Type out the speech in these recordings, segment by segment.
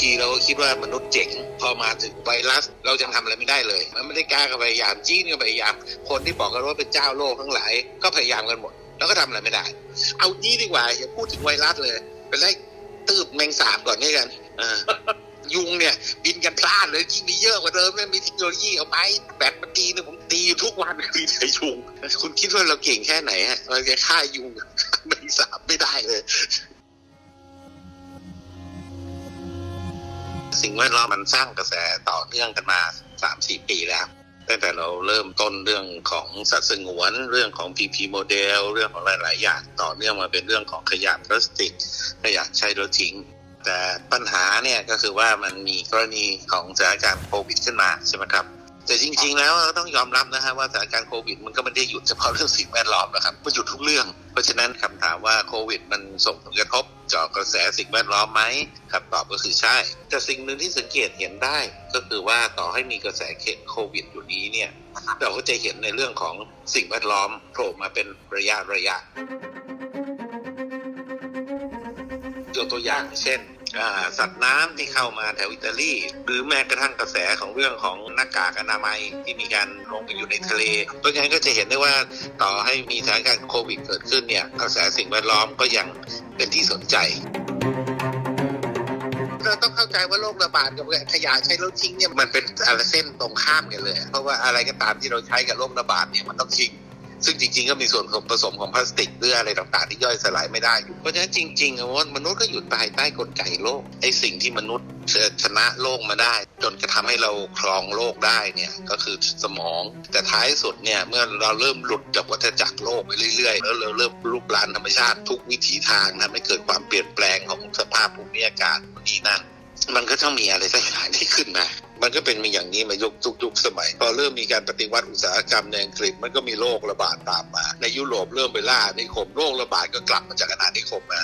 ทีเราก็คิดว่ามนุษย์เจ๋ง พอมาถึงไวรัส เราจะทำอะไรไม่ได้เลย มันไม่ได้กล้าก็พยายามจีนก็พยายาม คนที่บอกกันว่าเป็นเจ้าโลกทั้งหลายก็พยายามกันหมด แล้วก็ทำอะไรไม่ได้ เอานี้ดีกว่าอย่าพูดถึงไวรัสเลยไปไล่ตืบแมงสาบก่อนนี่กันยุงเนี่ย บินกันพลาดเลยยิ่งมีเยอะกว่าเดิมม่มีเทคโนโลยีเอาไหมแบตมันตีเนี่ยผมตีอยู่ทุกวันมีแต่ยุง คุณคิดว่าเราเก่งแค่ไหนฮะเราจะฆ่ายุงแมงสาบไม่ได้ สิ่งแวดล้อมมันสร้างกระแสต่อเนื่องกันมาสามสี่ปีแล้วตั้งแต่เราเริ่มต้นเรื่องของสัตว์สงวน เรื่องของ PP โมเดลเรื่องของหลาย ๆ อย่างต่อเนื่องมาเป็นเรื่องของขยะพลาสติก ขยะใช้แล้วทิ้ง แต่ปัญหาเนี่ยก็คือว่ามันมีกรณีของสถานการณ์โควิดขึ้นมาใช่ไหมครับ แต่จริง ๆ แล้วเราต้องยอมรับนะฮะว่าสถานการณ์โควิด มันก็ไม่ได้หยุดเฉพาะเรื่องสิ่งแวดล้อมนะครับมันหยุดทุกเรื่อง เพราะฉะนั้นคำถามว่าโควิด มันส่งผลกระทบต่อกระแสสิ่งแวดล้อมไหมคำตอบก็คือใช่ แต่สิ่งหนึ่งที่สังเกตเห็นได้ ก็คือว่าต่อให้มีกระแสโควิดอยู่นี้เนี่ยเราก็จะเห็นในเรื่องของสิ่งแวดล้อมโผล่มาเป็นระยะระยะยกตัวอย่างเช่น สัตว์น้ำที่เข้ามาแถวอิตาลี หรือแม้กระทั่งกระแสของเรื่องของหน้ากากอนามัยที่มีการลงไปอยู่ในทะเล เพราะฉะนั้นก็จะเห็นได้ว่าต่อให้มีสถานการณ์โควิดเกิดขึ้นเนี่ยกระแสสิ่งแวดล้อมก็ยังเป็นที่สนใจเราต้องเข้าใจว่าโรคระบาดกับขยะใช้แล้วทิ้งเนี่ยมันเป็นอะไรเส้นตรงข้ามกันเลย เพราะว่าอะไรก็ตามที่เราใช้กับโรคระบาดเนี่ยมันต้องทิ้ง ซึ่งจริงๆ ก็มีส่วนผสมของพลาสติกหรืออะไรต่างๆ ที่ย่อยสลายไม่ได้อยู่ เพราะฉะนั้นจริงๆอะว่ามนุษย์ก็อยู่ภายใต้กลไกโลกไอ้สิ่งที่มนุษย์ชนะโลกมาได้ จนกระทำให้เราครองโลกได้เนี่ยก็คือสมอง แต่ท้ายสุดเนี่ยเมื่อเราเริ่มหลุดจากวัฏจักรโลกไปเรื่อยๆ แล้วเราเริ่มลุกลานธรรมชาติทุกวิถีทางทำให้เกิดความเปลี่ยนแปลงของสภาพภูมิอากาศนี่นั่น มันก็ต้องมีอะไรสักอย่างที่ขึ้นมา มันก็เป็นมาอย่างนี้มายุคทุกยุคสมัย พอเริ่มมีการปฏิวัติอุตสาหกรรมในอังกฤษมันก็มีโรคระบาดตามมา ในยุโรปเริ่มไปล่านิคมโรคระบาดก็กลับมาจากอาณานิคมมา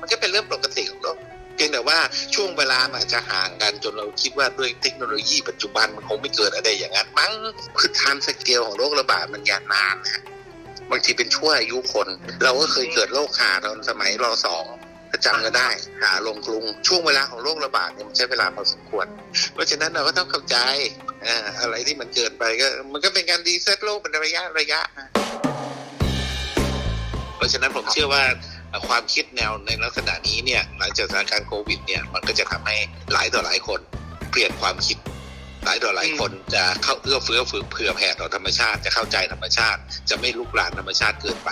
มันก็เป็นเรื่องปกติของโลกเพียงแต่ว่าช่วงเวลามันอาจจะห่างกันจนเราคิดว่าด้วยเทคโนโลยีปัจจุบันมันคงไม่เกิดอะไรอย่างนั้นมั้งคือทม์สเกลของโรคระบาดมันยาวนานนะบางทีเป็นชั่วอายุคน เราก็เคยเกิดโรคหาตอนสมัยรสอง จำกันได้หาลงกรุงช่วงเวลาของโรคระบาดเนี่ยมันใช้เวลาพอสมควร เพราะฉะนั้นเราก็ต้องเข้าใจออะไรที่มันเกินไปก็มันก็เป็นการดีเซตโลกเป็นระยะระยะ เพราะฉะนั้นผมเชื่อว่าความคิดแนวในลักษณะนี้เนี่ยหลังจากสถานการณ์โควิดเนี่ยมันก็จะทำให้หลายต่อหลายคนเปลี่ยนความคิด หลายต่อหลายคนจะเข้าเอื้อเฟื้อเผื่อแผ่ต่อธรรมชาติจะเข้าใจธรรมชาติ จะไม่ลุกลานธรรมชาติเกินไป